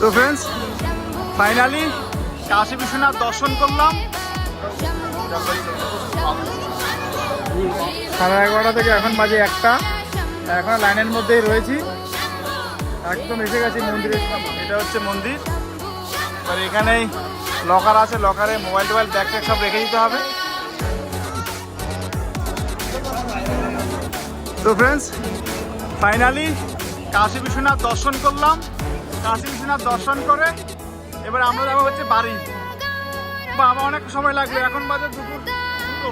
তো friends finally Kashi Biswanath দর্শন করলাম। সাড়ে এগারোটা থেকে এখন বাজে একটা। এখন লাইনের মধ্যেই রয়েছি। একদম এসে গেছি মন্দিরের এটা হচ্ছে মন্দির। আর এখানেই লকার আছে লকারে মোবাইল টোবাইল ব্যাগ ট্যাগ সব রেখে দিতে হবে। তো ফ্রেন্ডস ফাইনালি কাশী বিশ্বনাথ দর্শন করলাম। কাশী বিশ্বনাথ দর্শন করে এবার আমরা যাব হচ্ছে বাড়ি। বা আমার অনেক সময় লাগবে এখন বাজে দুপুর। দুটো